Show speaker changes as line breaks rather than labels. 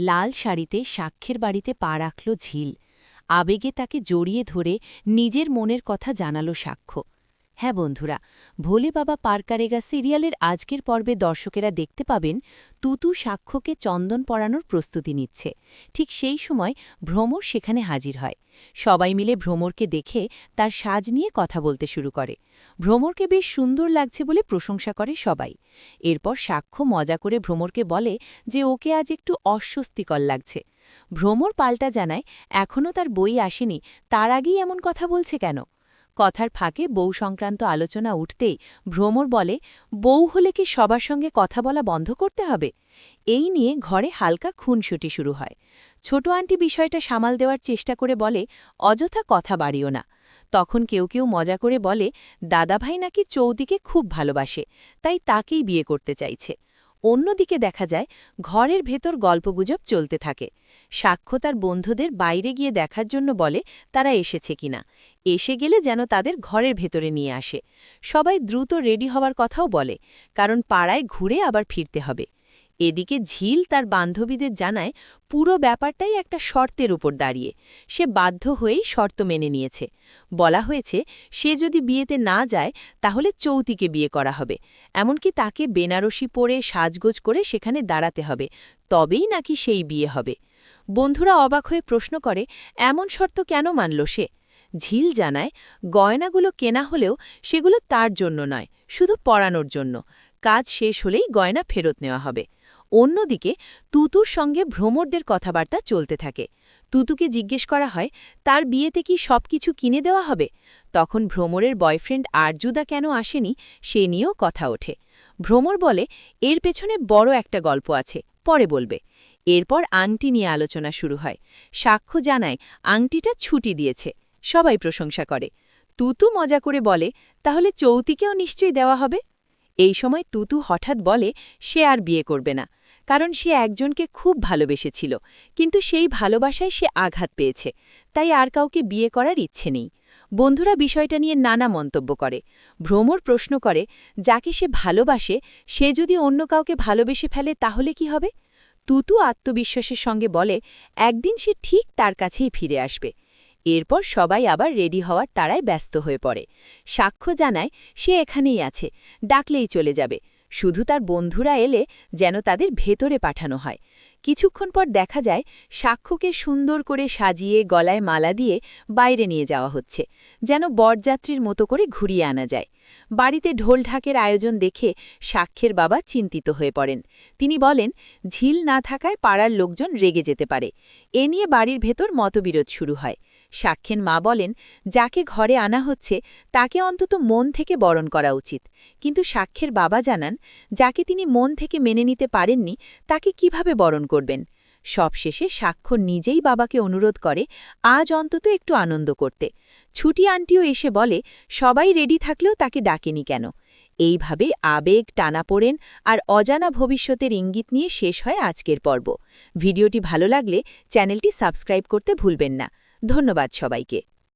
লাল শাড়িতে সাক্ষের বাড়িতে পা রাখল ঝিল। আবেগে তাকে জড়িয়ে ধরে নিজের মনের কথা জানালো সাক্ষ্য। হ্যাঁ বন্ধুরা, ভোলে বাবা পারকারেগা সিরিয়ালের আজকের পর্বে দর্শকেরা দেখতে পাবেন তুতু সাক্ষ্যকে চন্দন পরানোর প্রস্তুতি নিচ্ছে। ঠিক সেই সময় ভ্রমর সেখানে হাজির হয়। সবাই মিলে ভ্রমরকে দেখে তার সাজ নিয়ে কথা বলতে শুরু করে। ভ্রমরকে বেশ সুন্দর লাগছে বলে প্রশংসা করে সবাই। এরপর সাক্ষ্য মজা করে ভ্রমরকে বলে যে ওকে আজ একটু অস্বস্তিকর লাগছে। ভ্রমর পাল্টা জানায় এখনও তার বই আসেনি, তার আগেই এমন কথা বলছে কেন? কথার ফাঁকে বউ সংক্রান্ত আলোচনা উঠতেই ভ্রমর বলে, বউ হলে কি সবার সঙ্গে কথা বলা বন্ধ করতে হবে? এই নিয়ে ঘরে হালকা খুনসুটি শুরু হয়। ছোট আন্টি বিষয়টা সামাল দেওয়ার চেষ্টা করে বলে, অযথা কথা বাড়িও না। তখন কেউ কেউ মজা করে বলে, দাদাভাই নাকি চৌদিকে খুব ভালোবাসে, তাই তাকেই বিয়ে করতে চাইছে। অন্যদিকে দেখা যায়, ঘরের ভেতর গল্পগুজব চলতে থাকে। সাক্ষ্য তার বন্ধুদের বাইরে গিয়ে দেখার জন্য বলে তারা এসেছে কিনা। এসে গেলে যেন তাদের ঘরের ভেতরে নিয়ে আসে। সবাই দ্রুত রেডি হওয়ার কথাও বলে, কারণ পাড়ায় ঘুরে আবার ফিরতে হবে। এদিকে ঝিল তার বান্ধবীদের জানায়, পুরো ব্যাপারটাই একটা শর্তের উপর দাঁড়িয়ে। সে বাধ্য হয়েই শর্ত মেনে নিয়েছে। বলা হয়েছে, সে যদি বিয়েতে না যায়, তাহলে চৌতিকে বিয়ে করা হবে। এমনকি তাকে বেনারসি পরে সাজগোজ করে সেখানে দাঁড়াতে হবে। তবেই নাকি সেই বিয়ে হবে। বন্ধুরা অবাক হয়ে প্রশ্ন করে, এমন শর্ত কেন মানল সে? ঝিল জানায়, গয়নাগুলো কেনা হলেও সেগুলো তার জন্য নয়, শুধু পড়ানোর জন্য। কাজ শেষ হলেই গয়না ফেরত নেওয়া হবে। অন্যদিকে, তুতুর সঙ্গে ভ্রমরদের কথাবার্তা চলতে থাকে। তুতুকে জিজ্ঞেস করা হয়, তার বিয়েতে কি সব কিছু কিনে দেওয়া হবে? তখন ভ্রমরের বয়ফ্রেন্ড আরজুদা কেন আসেনি, সে নিয়েও কথা ওঠে। ভ্রমর বলে, এর পেছনে বড় একটা গল্প আছে, পরে বলবে। এরপর আংটি নিয়ে আলোচনা শুরু হয়। সাক্ষ্য জানায়, আংটিটা ছুটি দিয়েছে। সবাই প্রশংসা করে। তুতু মজা করে বলে, তাহলে চৌতিকেও নিশ্চয়ই দেওয়া হবে? এই সময় তুতু হঠাৎ বলে, সে আর বিয়ে করবে না। কারণ সে একজনকে খুব ভালোবেসেছিল, কিন্তু সেই ভালোবাসায় সে আঘাত পেয়েছে, তাই আর কাউকে বিয়ে করার ইচ্ছে নেই। বন্ধুরা বিষয়টা নিয়ে নানা মন্তব্য করে। ভ্রমর প্রশ্ন করে, যাকে সে ভালোবাসে, সে যদি অন্য কাউকে ভালোবেসে ফেলে তাহলে কি হবে? তুতু আত্মবিশ্বাসের সঙ্গে বলে, একদিন সে ঠিক তার কাছেই ফিরে আসবে। এরপর সবাই আবার রেডি হওয়ার তারায় ব্যস্ত হয়ে পড়ে। সাক্ষ্য জানায়, সে এখানেই আছে, ডাকলেই চলে যাবে। শুধু তার বন্ধুরা এলে যেন তাদের ভেতরে পাঠানো হয়। কিছুক্ষণ পর দেখা যায় সাক্ষ্যকে সুন্দর করে সাজিয়ে গলায় মালা দিয়ে বাইরে নিয়ে যাওয়া হচ্ছে, যেন বরযাত্রীর মতো করে ঘুরিয়ে আনা যায়। বাড়িতে ঢোলঢাকের আয়োজন দেখে সাক্ষ্যের বাবা চিন্তিত হয়ে পড়েন। তিনি বলেন, ঝিল না থাকায় পাড়ার লোকজন রেগে যেতে পারে। এ নিয়ে বাড়ির ভেতর মতবিরোধ শুরু হয়। সাক্ষের মা বলেন, যাকে ঘরে আনা হচ্ছে, তাকে অন্তত মন থেকে বরণ করা উচিত। কিন্তু সাক্ষের বাবা জানান, যাকে তিনি মন থেকে মেনে নিতে পারেননি, তাকে কীভাবে বরণ করবেন? সবশেষে সাক্ষ্য নিজেই বাবাকে অনুরোধ করে, আজ অন্তত একটু আনন্দ করতে। ছুটি আন্টিও এসে বলে, সবাই রেডি থাকলেও তাকে ডাকেনি কেন? এইভাবে আবেগ টানাপোড়েন আর অজানা ভবিষ্যতের ইঙ্গিত নিয়ে শেষ হয় আজকের পর্ব। ভিডিওটি ভালো লাগলে চ্যানেলটি সাবস্ক্রাইব করতে ভুলবেন না। ধন্যবাদ সবাইকে।